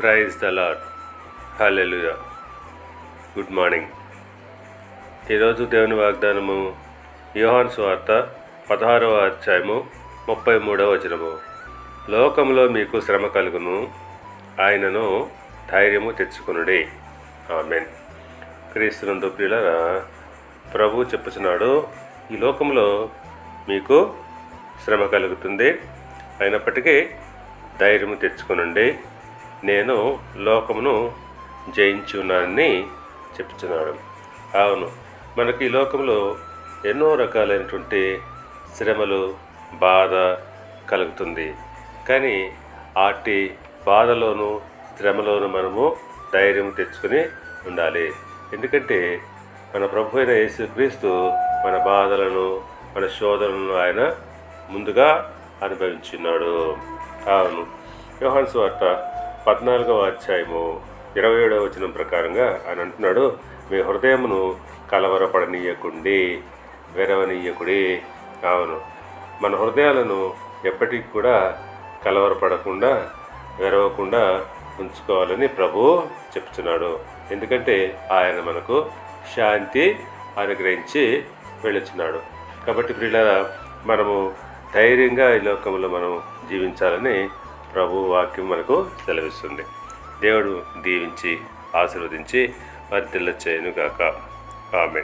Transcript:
Praise the Lord good morning ఈరోజు దేవుని వాగ్దానము యోహాన్ స్వార్త పదహారవ అధ్యాయము ముప్పై మూడవ వచనము. లోకంలో మీకు శ్రమ కలుగును ఆయనను ధైర్యము తెచ్చుకునుడి. ఆమెన్. క్రీస్తునందు ప్రియులరా ప్రభు చెప్పుచున్నాడు ఈ లోకంలో మీకు శ్రమ కలుగుతుంది అయినప్పటికీ ధైర్యము తెచ్చుకునండి. నేను లోకమును జయించి ఉన్నానని చెప్తున్నాడు. అవును మనకి ఈ లోకంలో ఎన్నో రకాలైనటువంటి శ్రమలు బాధ కలుగుతుంది. కానీ ఆటి బాధలోను శ్రమలోను మనము ధైర్యం తెచ్చుకొని ఉండాలి. ఎందుకంటే మన ప్రభు అయిన యేసుక్రీస్తు మన బాధలను మన శోధనలను ఆయన ముందుగా అనుభవించున్నాడు. అవును యోహాన్ వార్త పద్నాలుగవ అధ్యాయము ఇరవై ఏడవ వచనం ప్రకారంగా ఆయన అంటున్నాడు మీ హృదయమును కలవరపడనీయకుండి వెరవనీయకుడి. అవును. మన హృదయాలను ఎప్పటికి కూడా కలవరపడకుండా వెరవకుండా ఉంచుకోవాలని ప్రభు చెప్తున్నాడు. ఎందుకంటే ఆయన మనకు శాంతి అనుగ్రహించి వెళ్ళుచున్నాడు. కాబట్టి ప్రియుల మనము ధైర్యంగా ఈ లోకంలో మనం జీవించాలని ప్రభు వాక్యం మనకు సెలవిస్తుంది దేవుడు దీవించి ఆశీర్వదించి వర్ధిల్ల చేయను గాక ఆమె